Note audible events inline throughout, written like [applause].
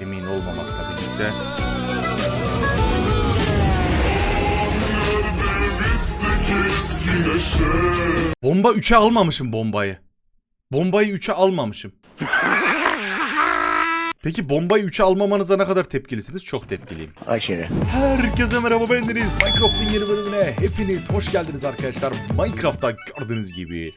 Emin olmamakla birlikte. Bomba 3'e almamışım bombayı. Bombayı 3'e almamışım. Peki bombayı 3'e almamanıza ne kadar tepkilisiniz? Çok tepkiliyim. Aşırı. Herkese merhaba ben Deniz. Minecraft'ın yeni bölümüne hepiniz hoş geldiniz arkadaşlar. Minecraft'ta gördüğünüz gibi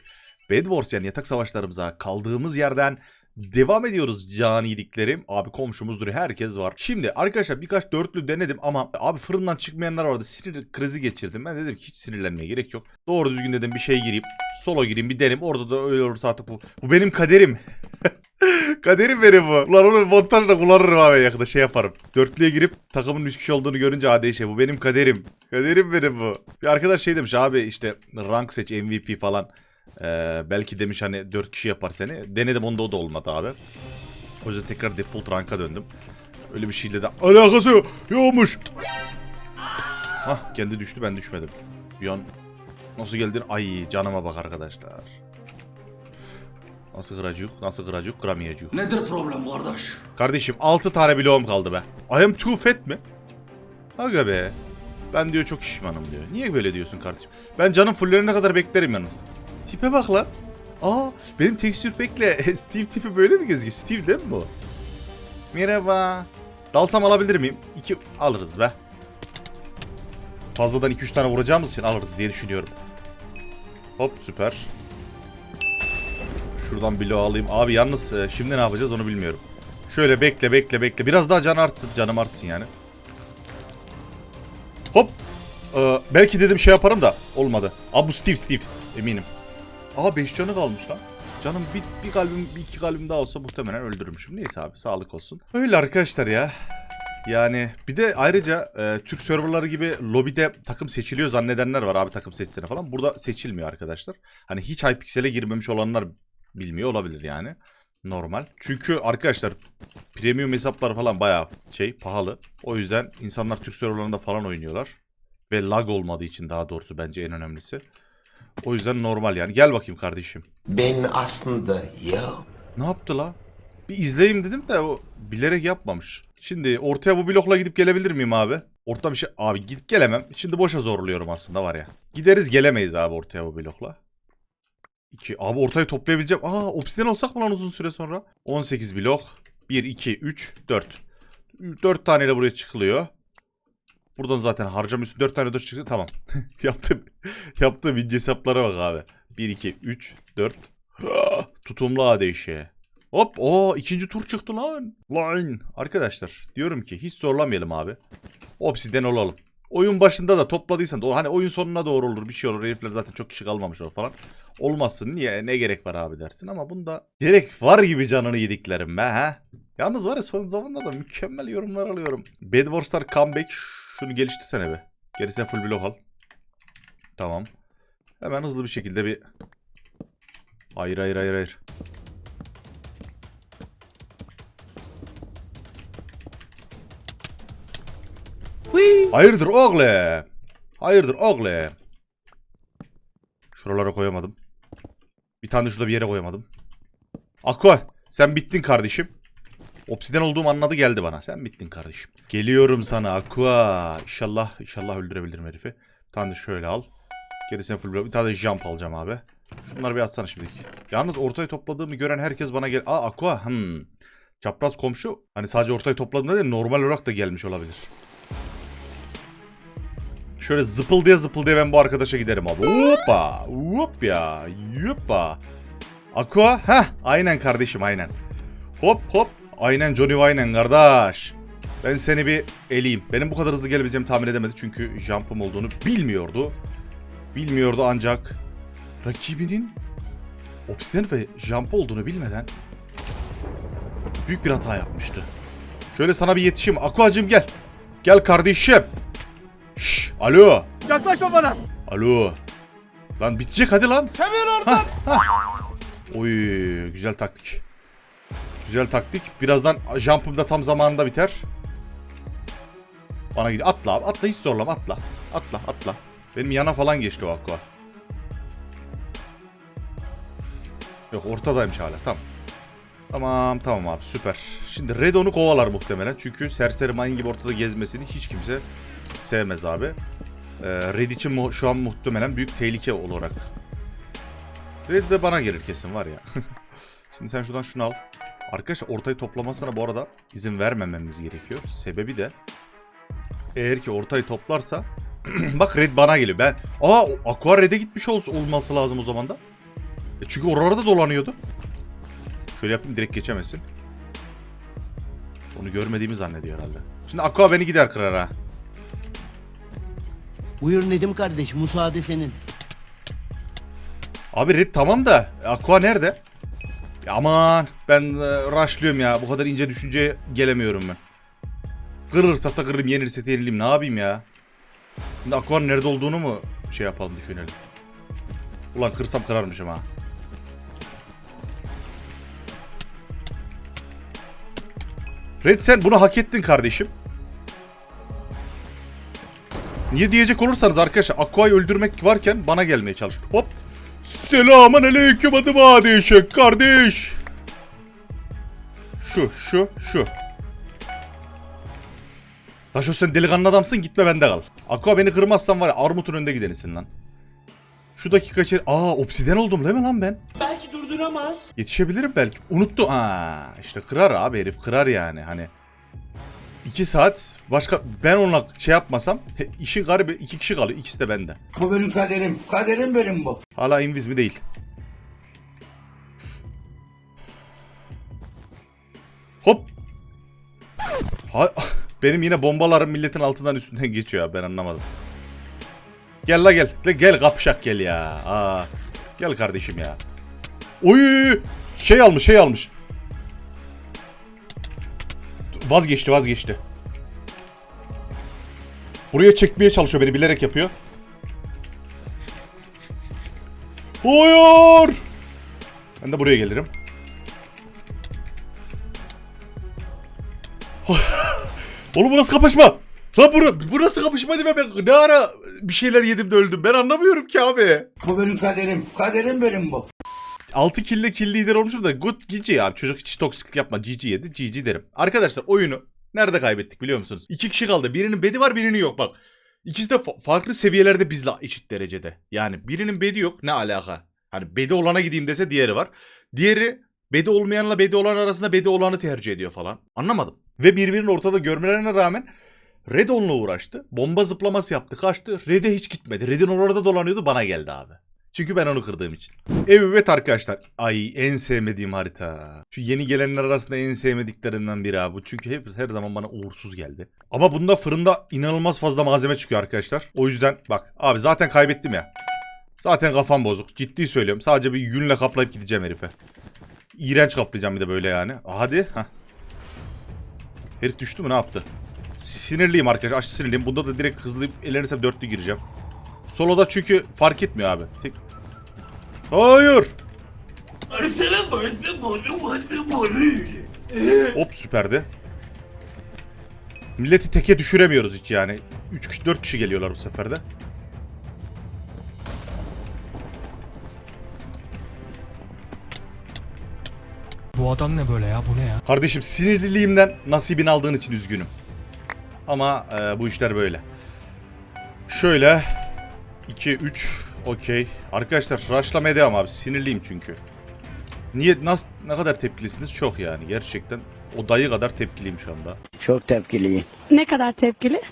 Bed Wars yani yatak savaşlarımıza kaldığımız yerden devam ediyoruz caniyediklerim. Abi komşumuz duruyor herkes var. Şimdi arkadaşlar birkaç dörtlü denedim ama abi fırından çıkmayanlar vardı. Sinir krizi geçirdim. Ben dedim ki hiç sinirlenmeye gerek yok. Doğru düzgün dedim bir şey gireyim. Solo gireyim bir deneyim. Orada da öyle olursa artık bu. Bu benim kaderim. [laughs] Kaderim benim bu. Ulan onu montajla kullanırım abi yakında şey yaparım. Dörtlüye girip takımın 3 kişi olduğunu görünce hadi şey bu benim kaderim. Kaderim benim bu. Bir arkadaş şey demiş abi işte rank seç MVP falan. Ee, belki demiş hani 4 kişi yapar seni. Denedim onda o da olmadı abi. O yüzden tekrar default ranka döndüm. Öyle bir şeyle de alakası yok. Yokmuş. Hah kendi düştü ben düşmedim. Bir an nasıl geldin? Ay canıma bak arkadaşlar. Nasıl kıracak? Nasıl kıracak? Kıramayacak. Nedir problem kardeş? Kardeşim 6 tane bloğum kaldı be. I am too fat mi? Aga be. Ben diyor çok şişmanım diyor. Niye böyle diyorsun kardeşim? Ben canım fullerine kadar beklerim yalnız. Tipe bak lan. Aa benim tekstür pekle [laughs] Steve tipi böyle mi gözüküyor? Steve değil mi bu? Merhaba. Dalsam alabilir miyim? İki alırız be. Fazladan 2-3 tane vuracağımız için alırız diye düşünüyorum. Hop süper. Şuradan bloğu alayım. Abi yalnız e, şimdi ne yapacağız onu bilmiyorum. Şöyle bekle bekle bekle. Biraz daha can artsın. Canım artsın yani. Hop. Ee, belki dedim şey yaparım da olmadı. Abi bu Steve Steve. Eminim. Aa 5 canı kalmış lan. Canım bir, bir kalbim bir iki kalbim daha olsa muhtemelen öldürürmüşüm. Neyse abi sağlık olsun. Öyle arkadaşlar ya. Yani bir de ayrıca e, Türk serverları gibi lobide takım seçiliyor zannedenler var abi takım seçsene falan. Burada seçilmiyor arkadaşlar. Hani hiç Hypixel'e girmemiş olanlar bilmiyor olabilir yani. Normal. Çünkü arkadaşlar premium hesaplar falan bayağı şey pahalı. O yüzden insanlar Türk serverlarında falan oynuyorlar. Ve lag olmadığı için daha doğrusu bence en önemlisi. O yüzden normal yani. Gel bakayım kardeşim. Ben aslında ya Ne yaptı la? Bir izleyeyim dedim de o bilerek yapmamış. Şimdi ortaya bu blokla gidip gelebilir miyim abi? Orta bir şey... Abi gidip gelemem. Şimdi boşa zorluyorum aslında var ya. Gideriz gelemeyiz abi ortaya bu blokla. 2. Abi ortayı toplayabileceğim. Aa obsidian olsak mı lan uzun süre sonra? 18 blok. 1, 2, 3, 4. 4 taneyle buraya çıkılıyor. Buradan zaten harcamışsın. 4 tane 4 çıktı. Tamam. [laughs] yaptım. Yaptığım ince hesaplara bak abi. 1, 2, 3, 4. Tutumlu adeşe. Hop o ikinci tur çıktı lan. Lan. Arkadaşlar diyorum ki hiç zorlamayalım abi. Obsiden olalım. Oyun başında da topladıysan. Hani oyun sonuna doğru olur bir şey olur. Herifler zaten çok kişi kalmamış olur falan. Olmazsın niye ne gerek var abi dersin ama bunda gerek var gibi canını yediklerim be ha. Yalnız var ya son zamanlarda da mükemmel yorumlar alıyorum. Bed comeback şunu geliştirsene be. Gerisine full block al. Tamam. Hemen hızlı bir şekilde bir... Hayır hayır hayır hayır. Hayırdır oğlum? Hayırdır oğlum? Şuralara koyamadım. Bir tane şurada bir yere koyamadım. Aqua sen bittin kardeşim. Obsiden olduğum anladı geldi bana. Sen bittin kardeşim. Geliyorum sana Aqua. İnşallah inşallah öldürebilirim herifi. Bir tane de şöyle al. Gerisine full. Bir tane de jump alacağım abi. Şunları bir atsana şimdi. Yalnız ortayı topladığımı gören herkes bana gel... Aa Aqua. Hmm. Çapraz komşu. Hani sadece ortayı topladığımda değil normal olarak da gelmiş olabilir. Şöyle zıpıl diye zıpıl diye ben bu arkadaşa giderim abi. Hoppa. Hop ya. Yuppa. Aqua. Heh. Aynen kardeşim aynen. Hop hop. Aynen Johnny aynen kardeş. Ben seni bir eleyeyim. Benim bu kadar hızlı gelebileceğimi tahmin edemedi. Çünkü jump'ım olduğunu bilmiyordu. Bilmiyordu ancak rakibinin obsidian ve jump olduğunu bilmeden büyük bir hata yapmıştı. Şöyle sana bir yetişeyim. Aquacım gel. Gel kardeşim. Şş, alo. Yaklaşma bana. Alo. Lan bitecek hadi lan. Çevir hah. Oy güzel taktik. Güzel taktik. Birazdan jump'ım da tam zamanında biter. Bana gidiyor. Atla abi. Atla hiç zorlama atla. Atla atla. Benim yana falan geçti o aqua. Yok ortadaymış hala. Tamam. Tamam tamam abi süper. Şimdi Red onu kovalar muhtemelen. Çünkü serseri mayın gibi ortada gezmesini hiç kimse sevmez abi. Ee, Red için şu an muhtemelen büyük tehlike olarak. Red de bana gelir kesin var ya. [laughs] Şimdi sen şuradan şunu al. Arkadaşlar ortayı toplamasına bu arada izin vermememiz gerekiyor. Sebebi de eğer ki ortayı toplarsa [clears throat] bak Red bana geliyor. Ben aa Aqua Red'e gitmiş ol- olması lazım o zaman da. E çünkü oralarda dolanıyordu. Şöyle yapayım direkt geçemesin. Onu görmediğimi zannediyor herhalde. Şimdi Aqua beni gider kırar ha. Buyur Nedim kardeş müsaade senin. Abi Red tamam da Aqua nerede? Aman ben e, ya. Bu kadar ince düşünceye gelemiyorum ben. Kırırsak da kırırım, yenilirsek de yenileyim. Ne yapayım ya? Şimdi Aqua'nın nerede olduğunu mu şey yapalım düşünelim. Ulan kırsam kırarmışım ha. Red sen bunu hak ettin kardeşim. Niye diyecek olursanız arkadaşlar Aqua'yı öldürmek varken bana gelmeye çalıştı. Hop. Selamun aleyküm adım Adeşek kardeş. Şu şu şu. Taşo sen delikanlı adamsın gitme bende kal. Aqua beni kırmazsan var ya armutun önünde gidenisin lan. Şu dakika içeri... Aa obsiden oldum değil mi lan ben? Belki durduramaz. Yetişebilirim belki. Unuttu. Aa işte kırar abi herif kırar yani hani. İki saat başka ben onunla şey yapmasam he, işin garibi iki kişi kalıyor ikisi de bende. Bu benim kaderim. Kaderim benim bu. Hala inviz mi değil. Hop. Ha, [laughs] benim yine bombalarım milletin altından üstünden geçiyor abi ben anlamadım. Gel la gel. La gel kapşak gel ya. Aa. Gel kardeşim ya. Oy! Şey almış, şey almış. Vazgeçti, vazgeçti. Buraya çekmeye çalışıyor beni bilerek yapıyor. Hayır! Ben de buraya gelirim. [laughs] Oğlum bu nasıl kapışma? Lan bu, bu nasıl kapışma değil mi? Ben ne ara bir şeyler yedim de öldüm. Ben anlamıyorum ki abi. Bu benim kaderim. Kaderim benim bu. 6 kille kill lider olmuşum da good GG ya. Çocuk hiç toksiklik yapma. GG yedi. GG derim. Arkadaşlar oyunu nerede kaybettik biliyor musunuz? İki kişi kaldı. Birinin bedi var birinin yok bak. İkisi de fa- farklı seviyelerde bizle eşit derecede. Yani birinin bedi yok ne alaka? Hani bedi olana gideyim dese diğeri var. Diğeri bedi olmayanla bedi olan arasında bedi olanı tercih ediyor falan. Anlamadım. Ve birbirini ortada görmelerine rağmen Red onunla uğraştı. Bomba zıplaması yaptı kaçtı. Red'e hiç gitmedi. Red'in orada dolanıyordu bana geldi abi. Çünkü ben onu kırdığım için. Evet arkadaşlar. Ay en sevmediğim harita. Şu yeni gelenler arasında en sevmediklerinden biri abi. Çünkü hep her zaman bana uğursuz geldi. Ama bunda fırında inanılmaz fazla malzeme çıkıyor arkadaşlar. O yüzden bak abi zaten kaybettim ya. Zaten kafam bozuk. Ciddi söylüyorum. Sadece bir yünle kaplayıp gideceğim herife. İğrenç kaplayacağım bir de böyle yani. Hadi. Heh. Herif düştü mü ne yaptı? Sinirliyim arkadaşlar. Aşırı sinirliyim. Bunda da direkt hızlı elenirsem dörtlü gireceğim. Solo'da çünkü fark etmiyor abi. Tek... Hayır. Hop süperdi. Milleti teke düşüremiyoruz hiç yani. 3 kişi 4 kişi geliyorlar bu seferde. Bu adam ne böyle ya? Bu ne ya? Kardeşim sinirliliğimden nasibini aldığın için üzgünüm. Ama e, bu işler böyle. Şöyle 2 3 okey. Arkadaşlar rushlamaya devam abi. Sinirliyim çünkü. Niye nasıl ne kadar tepkilisiniz? Çok yani gerçekten. O dayı kadar tepkiliyim şu anda. Çok tepkiliyim. Ne kadar tepkili?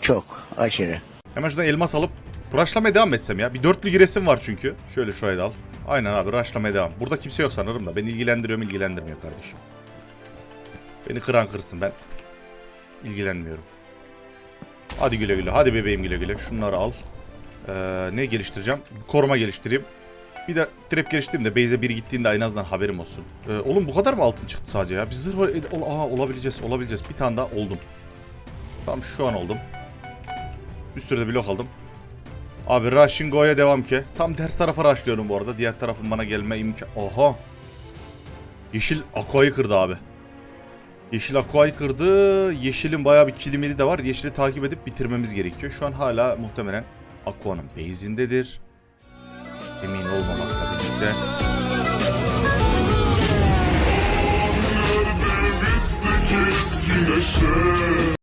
Çok aşırı. Hemen şuradan elmas alıp rushlamaya devam etsem ya. Bir dörtlü giresim var çünkü. Şöyle şurayı da al. Aynen abi rushlamaya devam. Burada kimse yok sanırım da. Beni ilgilendiriyor mu ilgilendirmiyor kardeşim. Beni kıran kırsın ben. ilgilenmiyorum. Hadi güle güle. Hadi bebeğim güle güle. Şunları al. Ee, ne geliştireceğim? Koruma geliştireyim. Bir de trap geliştireyim de base'e biri gittiğinde en azından haberim olsun. Ee, oğlum bu kadar mı altın çıktı sadece ya? Bir zırh var. e, Aha olabileceğiz olabileceğiz. Bir tane daha oldum. Tamam şu an oldum. Üstüne de blok aldım. Abi Rushing Go'ya devam ki. Tam ters tarafa rushlıyorum bu arada. Diğer tarafın bana gelme imkan... Oha. Yeşil Aqua'yı kırdı abi. Yeşil Aqua'yı kırdı. Yeşilin bayağı bir kilimili de var. Yeşili takip edip bitirmemiz gerekiyor. Şu an hala muhtemelen Aqua'nın base'indedir. Emin olmamakla birlikte.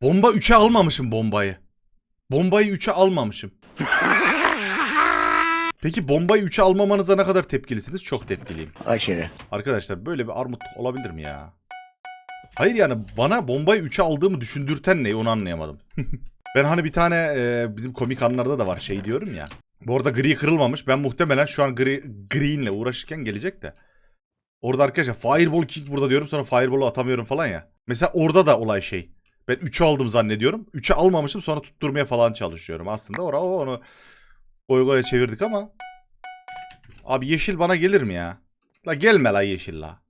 Bomba 3'e almamışım bombayı. Bombayı 3'e almamışım. [laughs] Peki bombayı 3'e almamanıza ne kadar tepkilisiniz? Çok tepkiliyim. Aşırı. Arkadaşlar böyle bir armutluk olabilir mi ya? Hayır yani bana bombayı 3'e aldığımı düşündürten ne onu anlayamadım. [laughs] ben hani bir tane e, bizim komik anlarda da var şey diyorum ya. Bu arada gri kırılmamış. Ben muhtemelen şu an gri, green'le uğraşırken gelecek de. Orada arkadaşlar fireball kick burada diyorum sonra fireball'u atamıyorum falan ya. Mesela orada da olay şey. Ben 3'ü aldım zannediyorum. 3'ü almamışım sonra tutturmaya falan çalışıyorum. Aslında orada onu goy goya çevirdik ama. Abi yeşil bana gelir mi ya? La gelme la yeşil la.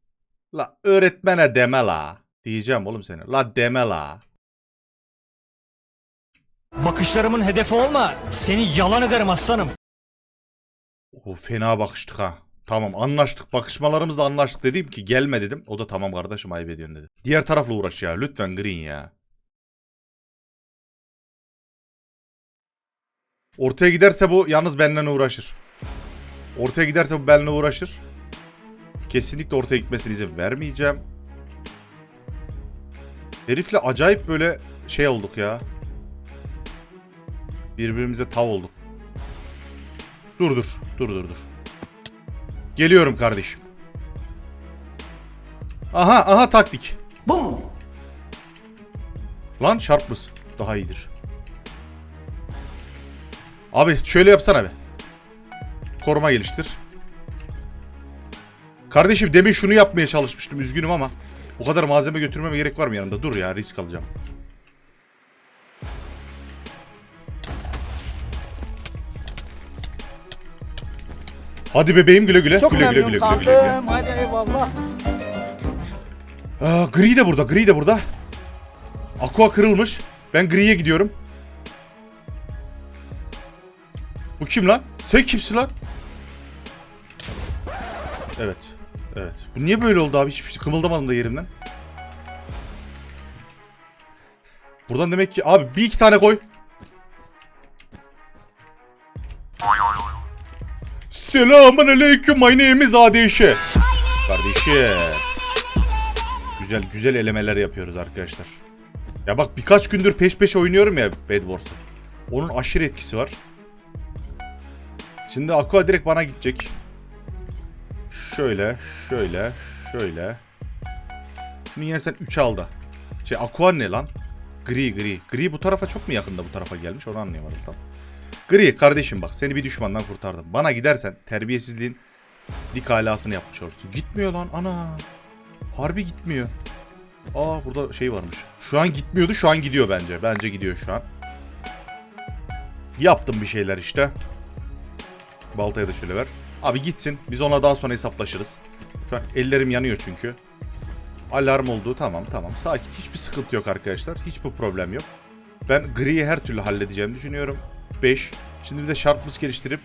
La öğretmene deme la. Diyeceğim oğlum seni. La deme la. Bakışlarımın hedefi olma. Seni yalan ederim aslanım. O fena bakıştık ha. Tamam anlaştık. Bakışmalarımızla anlaştık dedim ki gelme dedim. O da tamam kardeşim ayıp ediyorsun dedi. Diğer tarafla uğraş ya. Lütfen green ya. Ortaya giderse bu yalnız benden uğraşır. Ortaya giderse bu benimle uğraşır. Kesinlikle ortaya gitmesine izin vermeyeceğim. Herifle acayip böyle şey olduk ya. Birbirimize tav olduk. Dur dur. Dur dur dur. Geliyorum kardeşim. Aha aha taktik. Bum. Lan Sharpless daha iyidir. Abi şöyle yapsana be. Koruma geliştir. Kardeşim demin şunu yapmaya çalışmıştım üzgünüm ama o kadar malzeme götürmeme gerek var mı yanımda? Dur ya risk alacağım. Hadi bebeğim güle güle. Çok güle, güle, güle, güle, güle. Hadi eyvallah. Aa, gri de burada, gri de burada. Aqua kırılmış. Ben griye gidiyorum. Bu kim lan? Sen kimsin lan? Evet. Evet. Niye böyle oldu abi? Hiçbir şey kımıldamadım da yerimden. Buradan demek ki abi bir iki tane koy. Selamun aleyküm. My name is Adeşe. Kardeşim. Güzel güzel elemeler yapıyoruz arkadaşlar. Ya bak birkaç gündür peş peşe oynuyorum ya Bed Wars'u. Onun aşırı etkisi var. Şimdi Aqua direkt bana gidecek. Şöyle, şöyle, şöyle. Şunu yine sen 3 al da. Şey Aqua ne lan? Gri gri. Gri bu tarafa çok mu yakında bu tarafa gelmiş onu anlayamadım tam. Gri kardeşim bak seni bir düşmandan kurtardım. Bana gidersen terbiyesizliğin dik alasını yapmış olursun. Gitmiyor lan ana. Harbi gitmiyor. Aa burada şey varmış. Şu an gitmiyordu şu an gidiyor bence. Bence gidiyor şu an. Yaptım bir şeyler işte. Baltaya da şöyle ver. Abi gitsin. Biz ona daha sonra hesaplaşırız. Şu an ellerim yanıyor çünkü. Alarm oldu. Tamam tamam. Sakin. Hiçbir sıkıntı yok arkadaşlar. Hiçbir problem yok. Ben griyi her türlü halledeceğimi düşünüyorum. 5. Şimdi bir de şartımız geliştirip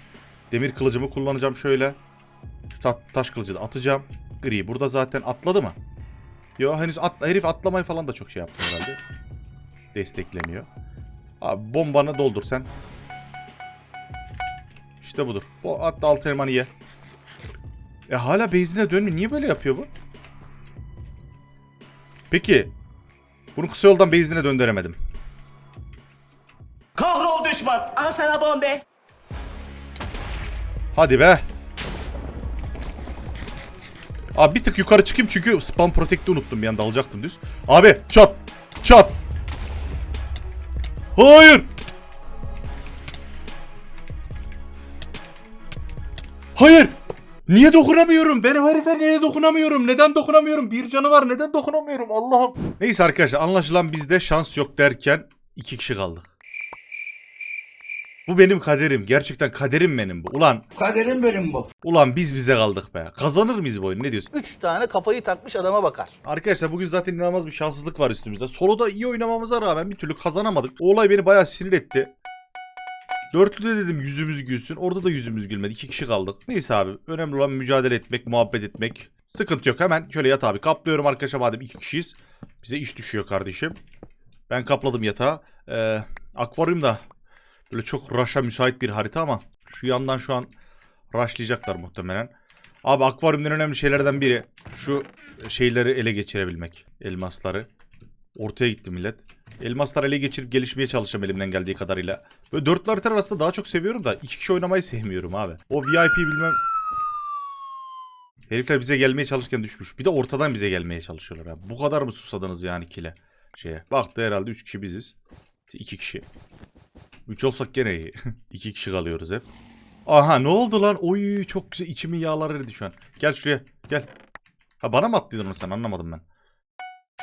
demir kılıcımı kullanacağım şöyle. Şu ta- taş kılıcı da atacağım. Gri burada zaten atladı mı? Yo henüz atla, herif atlamayı falan da çok şey yaptı herhalde. Desteklemiyor. Abi bombanı doldur sen. İşte budur. Bu hatta alt elmanı ye. E hala base'ine dönmüyor. Niye böyle yapıyor bu? Peki. Bunu kısa yoldan base'ine döndüremedim. Kahrol düşman. Al sana bombe. Hadi be. Abi bir tık yukarı çıkayım çünkü spam protect'i unuttum bir anda alacaktım düz. Abi çat çat. Hayır. Hayır. Niye dokunamıyorum? Ben herife niye dokunamıyorum? Neden dokunamıyorum? Bir canı var neden dokunamıyorum? Allah'ım. Neyse arkadaşlar anlaşılan bizde şans yok derken iki kişi kaldık. Bu benim kaderim. Gerçekten kaderim benim bu. Ulan Kaderim benim bu. Ulan biz bize kaldık be. Kazanır mıyız bu oyunu? Ne diyorsun? 3 tane kafayı takmış adama bakar. Arkadaşlar bugün zaten inanılmaz bir şanssızlık var üstümüzde. Solo'da iyi oynamamıza rağmen bir türlü kazanamadık. O olay beni bayağı sinir etti. Dörtlüde dedim yüzümüz gülsün. Orada da yüzümüz gülmedi. İki kişi kaldık. Neyse abi. Önemli olan mücadele etmek, muhabbet etmek. Sıkıntı yok. Hemen şöyle yat abi. Kaplıyorum arkadaşlar madem iki kişiyiz. Bize iş düşüyor kardeşim. Ben kapladım yatağı. Ee, akvaryum da böyle çok rush'a müsait bir harita ama şu yandan şu an rushlayacaklar muhtemelen. Abi akvaryumdan önemli şeylerden biri şu şeyleri ele geçirebilmek. Elmasları. Ortaya gitti millet. Elmaslar ele geçirip gelişmeye çalışacağım elimden geldiği kadarıyla. Böyle dörtlü haritalar aslında daha çok seviyorum da iki kişi oynamayı sevmiyorum abi. O VIP bilmem... Herifler bize gelmeye çalışırken düşmüş. Bir de ortadan bize gelmeye çalışıyorlar. Ha. Bu kadar mı susadınız yani kile? Şeye. Baktı herhalde 3 kişi biziz. 2 kişi. 3 olsak gene iyi. [laughs] 2 kişi kalıyoruz hep. Aha ne oldu lan? Oy çok güzel içimin yağları eridi şu an. Gel şuraya gel. Ha bana mı attıydın onu sen anlamadım ben.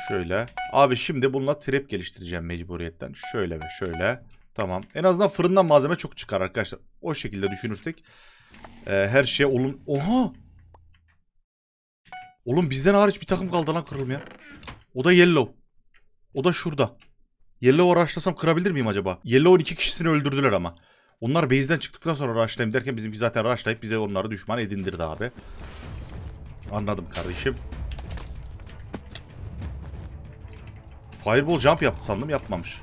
Şöyle. Abi şimdi bununla trap geliştireceğim mecburiyetten. Şöyle ve şöyle. Tamam. En azından fırından malzeme çok çıkar arkadaşlar. O şekilde düşünürsek. e, her şeye olun... Oha! Oğlum bizden hariç bir takım kaldı lan kırılım ya. O da Yellow. O da şurada. Yellow'u araçlasam kırabilir miyim acaba? Yellow'un iki kişisini öldürdüler ama. Onlar base'den çıktıktan sonra rushlayayım derken bizimki zaten rushlayıp bize onları düşman edindirdi abi. Anladım kardeşim. Fireball jump yaptı sandım yapmamış.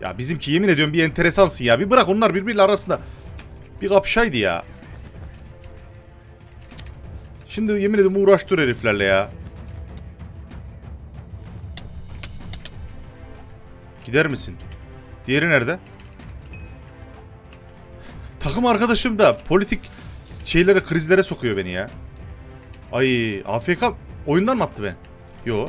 Ya bizimki yemin ediyorum bir enteresansın ya. Bir bırak onlar birbiriyle arasında. Bir kapışaydı ya. Şimdi yemin ediyorum uğraştır heriflerle ya. Gider misin? Diğeri nerede? Takım arkadaşım da politik şeylere, krizlere sokuyor beni ya. Ay AFK oyundan mı attı beni? Yo.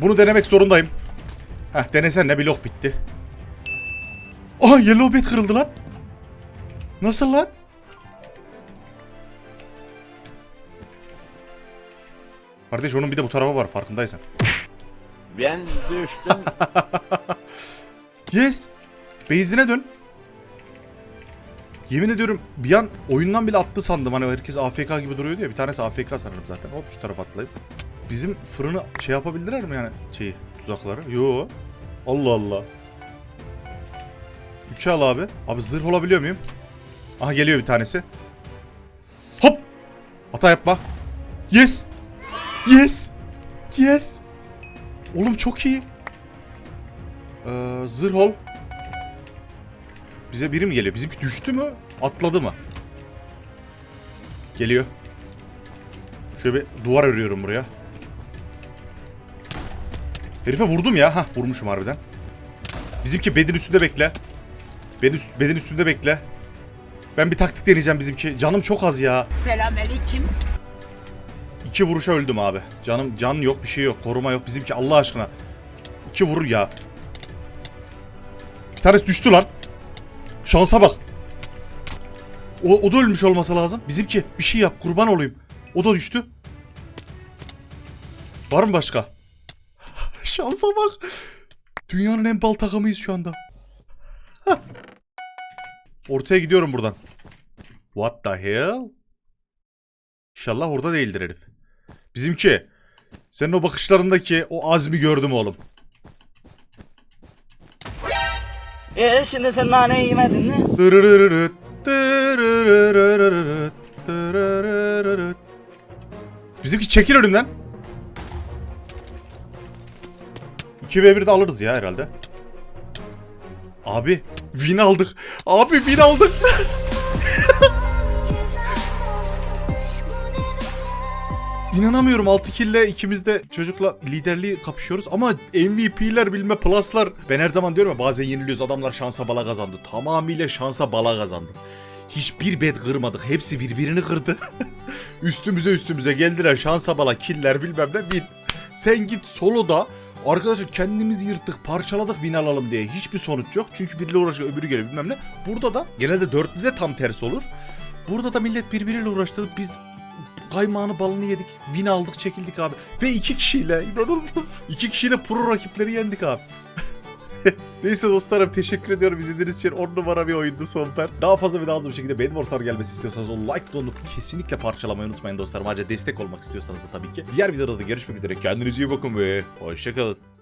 Bunu denemek zorundayım. Heh denesen ne blok bitti. Aha yellow bed kırıldı lan. Nasıl lan? Kardeş onun bir de bu tarafı var farkındaysan. Ben düştüm. [laughs] Yes. Base'ine dön. Yemin ediyorum bir an oyundan bile attı sandım. Hani herkes AFK gibi duruyordu ya. Bir tanesi AFK sanırım zaten. Hop şu tarafa atlayıp. Bizim fırını şey yapabildiler mi yani şeyi tuzakları? Yo. Allah Allah. Üçe al abi. Abi zırh olabiliyor muyum? Aha geliyor bir tanesi. Hop. Hata yapma. Yes. Yes. Yes. Oğlum çok iyi. Ee, zırh ol. Bize biri mi geliyor? Bizimki düştü mü? Atladı mı? Geliyor. Şöyle bir duvar örüyorum buraya. Herife vurdum ya. Hah vurmuşum harbiden. Bizimki bedin üstünde bekle. Bedin, üst- bedin üstünde bekle. Ben bir taktik deneyeceğim bizimki. Canım çok az ya. Selamünaleyküm. İki vuruşa öldüm abi. Canım can yok bir şey yok. Koruma yok. Bizimki Allah aşkına. İki vurur ya. Bir tanesi düştü lan. Şansa bak. O, o da ölmüş olması lazım. Bizimki bir şey yap kurban olayım. O da düştü. Var mı başka? [laughs] Şansa bak. Dünyanın en bal takımıyız şu anda. Ortaya gidiyorum buradan. What the hell? İnşallah orada değildir herif. Bizimki. Senin o bakışlarındaki o azmi gördüm oğlum. Ee şimdi sen nane yemedin mi? Bizimki çekil önümden. 2 ve 1 de alırız ya herhalde. Abi win aldık. Abi win aldık. [laughs] İnanamıyorum 6 kille ikimiz de çocukla liderliği kapışıyoruz ama MVP'ler bilme pluslar. Ben her zaman diyorum ya bazen yeniliyoruz adamlar şansa bala kazandı. Tamamıyla şansa bala kazandı. Hiçbir bed kırmadık. Hepsi birbirini kırdı. [laughs] üstümüze üstümüze geldiler şansa bala killer bilmem ne win. Sen git soloda Arkadaşlar kendimizi yırttık, parçaladık win alalım diye hiçbir sonuç yok. Çünkü biriyle uğraşıyor, öbürü geliyor bilmem ne. Burada da genelde dörtlüde tam tersi olur. Burada da millet birbiriyle uğraştı. Biz kaymağını balını yedik. Win aldık çekildik abi. Ve iki kişiyle inanılmaz. İki kişiyle pro rakipleri yendik abi. [laughs] Neyse dostlarım teşekkür ediyorum izlediğiniz için 10 numara bir oyundu son part. Daha fazla ve daha hızlı bir şekilde Bed Wars'lar gelmesi istiyorsanız o like butonunu kesinlikle parçalamayı unutmayın dostlarım. Ayrıca destek olmak istiyorsanız da tabii ki. Diğer videoda da görüşmek üzere. Kendinize iyi bakın ve hoşçakalın.